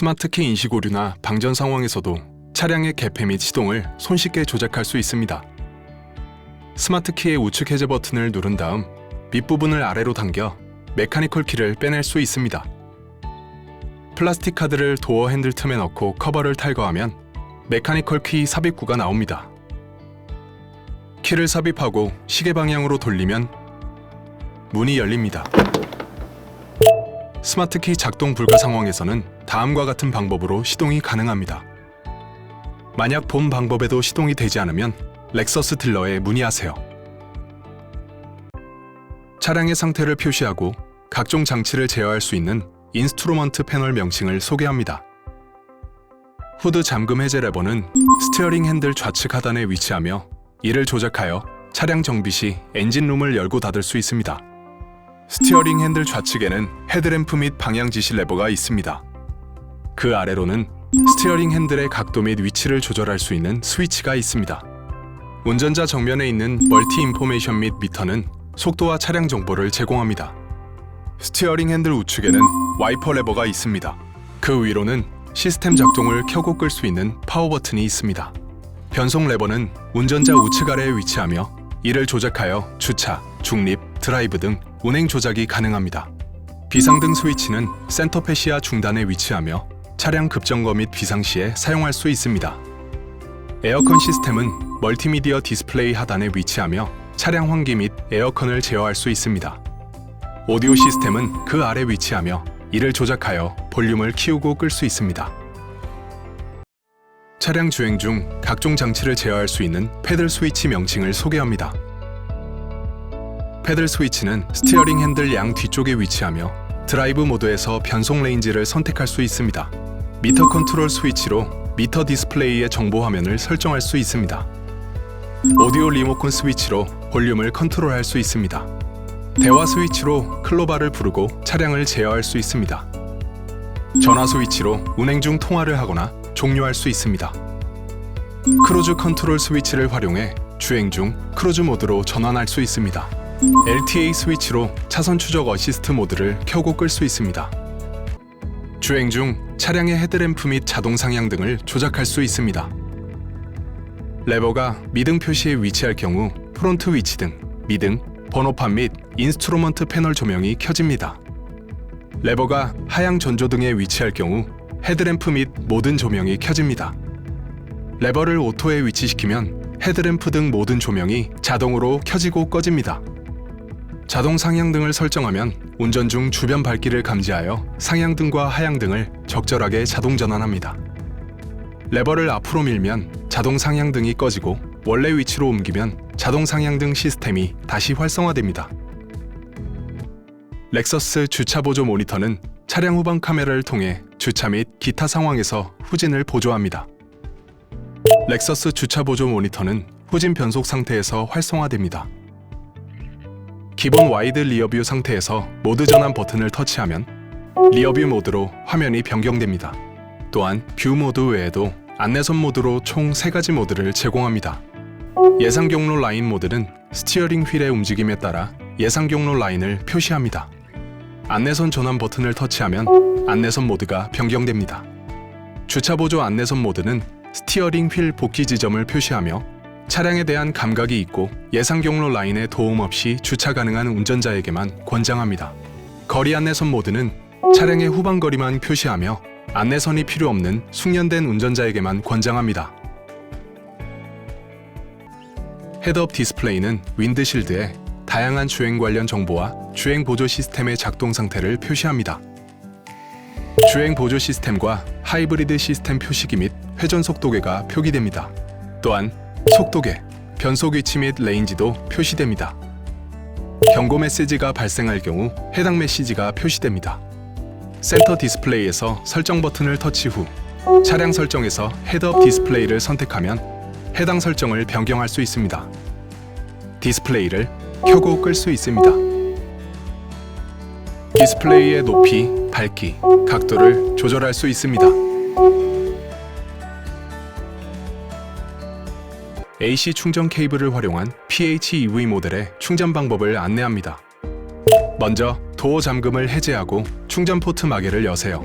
스마트키 인식 오류나 방전 상황에서도 차량의 개폐 및 시동을 손쉽게 조작할 수 있습니다. 스마트키의 우측 해제 버튼을 누른 다음 밑부분을 아래로 당겨 메카니컬 키를 빼낼 수 있습니다. 플라스틱 카드를 도어 핸들 틈에 넣고 커버를 탈거하면 메카니컬 키 삽입구가 나옵니다. 키를 삽입하고 시계 방향으로 돌리면 문이 열립니다. 스마트키 작동 불가 상황에서는 다음과 같은 방법으로 시동이 가능합니다. 만약 본 방법에도 시동이 되지 않으면 렉서스 딜러에 문의하세요. 차량의 상태를 표시하고 각종 장치를 제어할 수 있는 인스트루먼트 패널 명칭을 소개합니다. 후드 잠금 해제 레버는 스티어링 핸들 좌측 하단에 위치하며 이를 조작하여 차량 정비 시 엔진룸을 열고 닫을 수 있습니다. 스티어링 핸들 좌측에는 헤드램프 및 방향 지시 레버가 있습니다. 그 아래로는 스티어링 핸들의 각도 및 위치를 조절할 수 있는 스위치가 있습니다. 운전자 정면에 있는 멀티 인포메이션 및 미터는 속도와 차량 정보를 제공합니다. 스티어링 핸들 우측에는 와이퍼 레버가 있습니다. 그 위로는 시스템 작동을 켜고 끌 수 있는 파워 버튼이 있습니다. 변속 레버는 운전자 우측 아래에 위치하며 이를 조작하여 주차, 중립, 드라이브 등 운행 조작이 가능합니다. 비상등 스위치는 센터 패시아 중단에 위치하며 차량 급정거 및 비상 시에 사용할 수 있습니다. 에어컨 시스템은 멀티미디어 디스플레이 하단에 위치하며 차량 환기 및 에어컨을 제어할 수 있습니다. 오디오 시스템은 그 아래 위치하며 이를 조작하여 볼륨을 키우고 끌 수 있습니다. 차량 주행 중 각종 장치를 제어할 수 있는 패들 스위치 명칭을 소개합니다. 패들 스위치는 스티어링 핸들 양 뒤쪽에 위치하며 드라이브 모드에서 변속 레인지를 선택할 수 있습니다. 미터 컨트롤 스위치로 미터 디스플레이의 정보 화면을 설정할 수 있습니다. 오디오 리모컨 스위치로 볼륨을 컨트롤할 수 있습니다. 대화 스위치로 클로바를 부르고 차량을 제어할 수 있습니다. 전화 스위치로 운행 중 통화를 하거나 종료할 수 있습니다. 크루즈 컨트롤 스위치를 활용해 주행 중 크루즈 모드로 전환할 수 있습니다. LTA 스위치로 차선 추적 어시스트 모드를 켜고 끌 수 있습니다. 주행 중 차량의 헤드램프 및 자동 상향 등을 조작할 수 있습니다. 레버가 미등 표시에 위치할 경우 프론트 위치 등 미등, 번호판 및 인스트루먼트 패널 조명이 켜집니다. 레버가 하향 전조 등에 위치할 경우 헤드램프 및 모든 조명이 켜집니다. 레버를 오토에 위치시키면 헤드램프 등 모든 조명이 자동으로 켜지고 꺼집니다. 자동 상향 등을 설정하면 운전 중 주변 밝기를 감지하여 상향등과 하향등을 적절하게 자동 전환합니다. 레버를 앞으로 밀면 자동 상향등이 꺼지고 원래 위치로 옮기면 자동 상향등 시스템이 다시 활성화됩니다. 렉서스 주차 보조 모니터는 차량 후방 카메라를 통해 주차 및 기타 상황에서 후진을 보조합니다. 렉서스 주차 보조 모니터는 후진 변속 상태에서 활성화됩니다. 기본 와이드 리어뷰 상태에서 모드 전환 버튼을 터치하면 리어뷰 모드로 화면이 변경됩니다. 또한 뷰 모드 외에도 안내선 모드로 총 3가지 모드를 제공합니다. 예상 경로 라인 모드는 스티어링 휠의 움직임에 따라 예상 경로 라인을 표시합니다. 안내선 전환 버튼을 터치하면 안내선 모드가 변경됩니다. 주차 보조 안내선 모드는 스티어링 휠 복귀 지점을 표시하며 차량에 대한 감각이 있고 예상 경로 라인에 도움 없이 주차 가능한 운전자에게만 권장합니다. 거리 안내선 모드는 차량의 후방 거리만 표시하며 안내선이 필요 없는 숙련된 운전자에게만 권장합니다. 헤드업 디스플레이는 윈드실드에 다양한 주행 관련 정보와 주행 보조 시스템의 작동 상태를 표시합니다. 주행 보조 시스템과 하이브리드 시스템 표시기 및 회전 속도계가 표기됩니다. 또한 속도계, 변속 위치 및 레인지도 표시됩니다. 경고 메시지가 발생할 경우 해당 메시지가 표시됩니다. 센터 디스플레이에서 설정 버튼을 터치 후 차량 설정에서 헤드업 디스플레이를 선택하면 해당 설정을 변경할 수 있습니다. 디스플레이를 켜고 끌 수 있습니다. 디스플레이의 높이, 밝기, 각도를 조절할 수 있습니다. AC 충전 케이블을 활용한 PHEV 모델의 충전 방법을 안내합니다. 먼저 도어 잠금을 해제하고 충전 포트 마개를 여세요.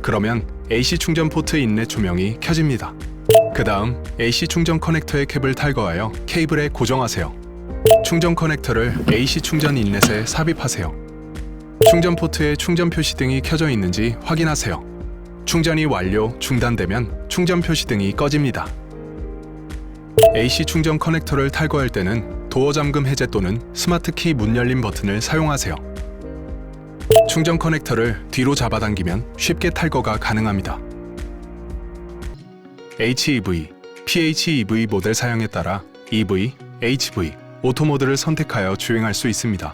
그러면 AC 충전 포트 인렛 조명이 켜집니다. 그 다음 AC 충전 커넥터의 캡을 탈거하여 케이블에 고정하세요. 충전 커넥터를 AC 충전 인렛에 삽입하세요. 충전 포트에 충전 표시 등이 켜져 있는지 확인하세요. 충전이 완료, 중단되면 충전 표시 등이 꺼집니다. AC 충전 커넥터를 탈거할 때는 도어 잠금 해제 또는 스마트 키 문 열림 버튼을 사용하세요. 충전 커넥터를 뒤로 잡아당기면 쉽게 탈거가 가능합니다. HEV, PHEV 모델 사양에 따라 EV, HV, 오토 모드를 선택하여 주행할 수 있습니다.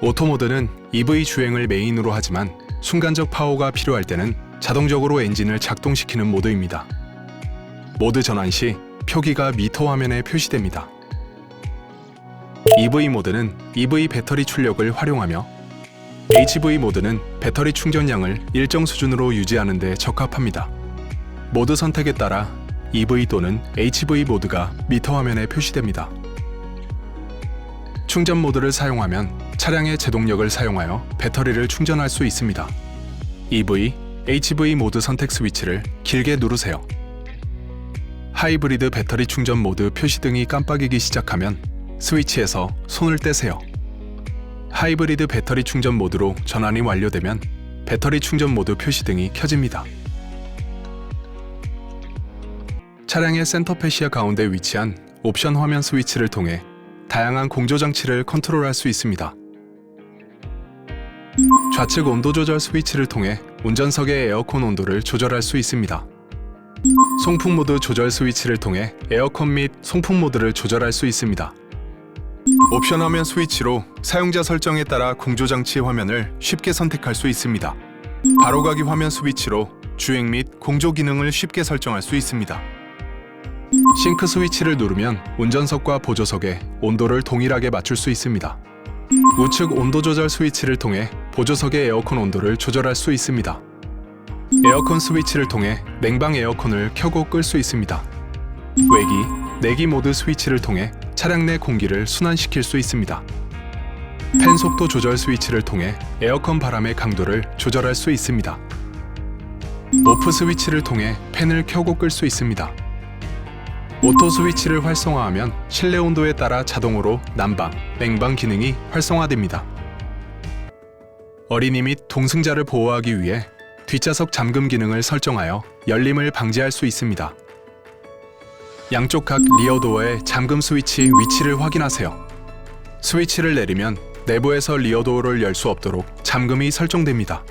오토 모드는 EV 주행을 메인으로 하지만 순간적 파워가 필요할 때는 자동적으로 엔진을 작동시키는 모드입니다. 모드 전환 시 표기가 미터 화면에 표시됩니다. EV 모드는 EV 배터리 출력을 활용하며 HV 모드는 배터리 충전량을 일정 수준으로 유지하는 데 적합합니다. 모드 선택에 따라 EV 또는 HV 모드가 미터 화면에 표시됩니다. 충전 모드를 사용하면 차량의 제동력을 사용하여 배터리를 충전할 수 있습니다. EV, HV 모드 선택 스위치를 길게 누르세요. 하이브리드 배터리 충전 모드 표시 등이 깜빡이기 시작하면 스위치에서 손을 떼세요. 하이브리드 배터리 충전 모드로 전환이 완료되면 배터리 충전 모드 표시 등이 켜집니다. 차량의 센터 패시아 가운데 위치한 옵션 화면 스위치를 통해 다양한 공조 장치를 컨트롤할 수 있습니다. 좌측 온도 조절 스위치를 통해 운전석의 에어컨 온도를 조절할 수 있습니다. 송풍 모드 조절 스위치를 통해 에어컨 및 송풍 모드를 조절할 수 있습니다. 옵션 화면 스위치로 사용자 설정에 따라 공조 장치 화면을 쉽게 선택할 수 있습니다. 바로가기 화면 스위치로 주행 및 공조 기능을 쉽게 설정할 수 있습니다. 싱크 스위치를 누르면 운전석과 보조석의 온도를 동일하게 맞출 수 있습니다. 우측 온도 조절 스위치를 통해 보조석의 에어컨 온도를 조절할 수 있습니다. 에어컨 스위치를 통해 냉방 에어컨을 켜고 끌 수 있습니다. 외기, 내기 모드 스위치를 통해 차량 내 공기를 순환시킬 수 있습니다. 팬 속도 조절 스위치를 통해 에어컨 바람의 강도를 조절할 수 있습니다. 오프 스위치를 통해 팬을 켜고 끌 수 있습니다. 오토 스위치를 활성화하면 실내 온도에 따라 자동으로 난방, 냉방 기능이 활성화됩니다. 어린이 및 동승자를 보호하기 위해 뒷좌석 잠금 기능을 설정하여 열림을 방지할 수 있습니다. 양쪽 각 리어도어의 잠금 스위치 위치를 확인하세요. 스위치를 내리면 내부에서 리어도어를 열 수 없도록 잠금이 설정됩니다.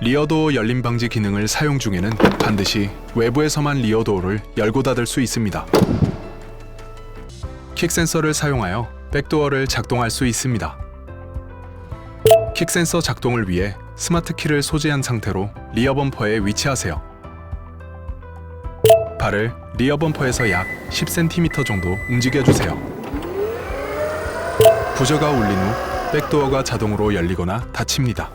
리어도어 열림 방지 기능을 사용 중에는 반드시 외부에서만 리어도어를 열고 닫을 수 있습니다. 킥 센서를 사용하여 백도어를 작동할 수 있습니다. 킥 센서 작동을 위해 스마트 키를 소지한 상태로 리어 범퍼에 위치하세요. 발을 리어 범퍼에서 약 10cm 정도 움직여 주세요. 부저가 울린 후 백도어가 자동으로 열리거나 닫힙니다.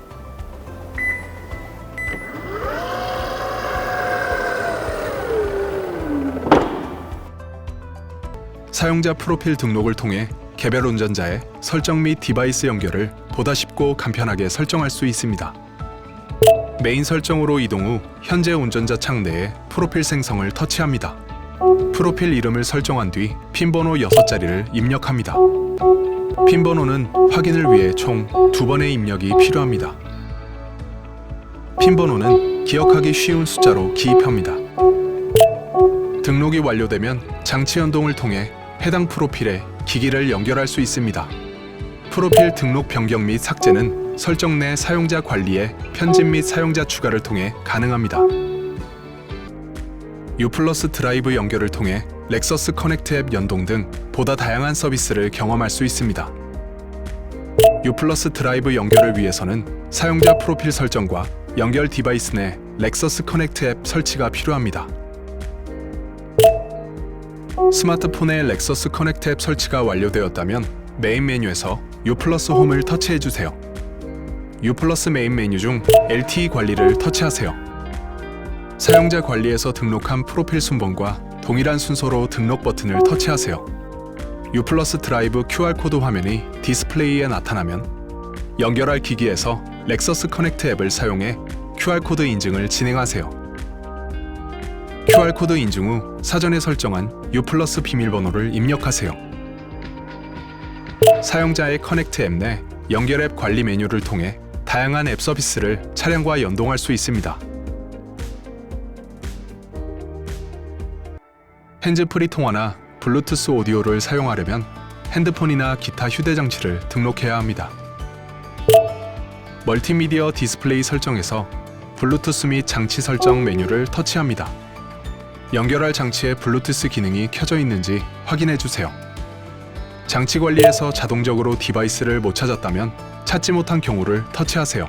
사용자 프로필 등록을 통해 개별 운전자의 설정 및 디바이스 연결을 보다 쉽고 간편하게 설정할 수 있습니다. 메인 설정으로 이동 후 현재 운전자 창 내에 프로필 생성을 터치합니다. 프로필 이름을 설정한 뒤 핀 번호 6자리를 입력합니다. 핀 번호는 확인을 위해 총 두 번의 입력이 필요합니다. 핀 번호는 기억하기 쉬운 숫자로 기입합니다. 등록이 완료되면 장치 연동을 통해 해당 프로필에 기기를 연결할 수 있습니다. 프로필 등록 변경 및 삭제는 설정 내 사용자 관리에 편집 및 사용자 추가를 통해 가능합니다. U 드라이브 연결을 통해 렉서스 커넥트 앱 연동 등 보다 다양한 서비스를 경험할 수 있습니다. U 드라이브 연결을 위해서는 사용자 프로필 설정과 연결 디바이스 내 렉서스 커넥트 앱 설치가 필요합니다. 스마트폰에 렉서스 커넥트 앱 설치가 완료되었다면 메인 메뉴에서 U 플러스 홈을 터치해 주세요. U 플러스 메인 메뉴 중 LTE 관리를 터치하세요. 사용자 관리에서 등록한 프로필 순번과 동일한 순서로 등록 버튼을 터치하세요. U 플러스 드라이브 QR 코드 화면이 디스플레이에 나타나면 연결할 기기에서 렉서스 커넥트 앱을 사용해 QR코드 인증을 진행하세요. QR코드 인증 후 사전에 설정한 U 플러스 비밀번호를 입력하세요. 사용자의 커넥트 앱 내 연결 앱 관리 메뉴를 통해 다양한 앱 서비스를 차량과 연동할 수 있습니다. 핸즈프리 통화나 블루투스 오디오를 사용하려면 핸드폰이나 기타 휴대장치를 등록해야 합니다. 멀티미디어 디스플레이 설정에서 블루투스 및 장치 설정 메뉴를 터치합니다. 연결할 장치에 블루투스 기능이 켜져 있는지 확인해 주세요. 장치 관리에서 자동적으로 디바이스를 못 찾았다면 찾지 못한 경우를 터치하세요.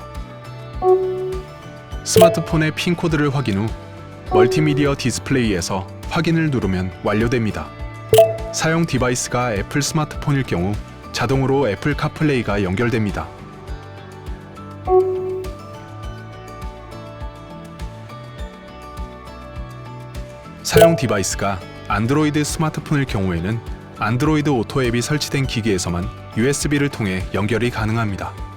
스마트폰의 핀 코드를 확인 후 멀티미디어 디스플레이에서 확인을 누르면 완료됩니다. 사용 디바이스가 애플 스마트폰일 경우 자동으로 애플 카플레이가 연결됩니다. 사용 디바이스가 안드로이드 스마트폰일 경우에는 안드로이드 오토 앱이 설치된 기기에서만 USB를 통해 연결이 가능합니다.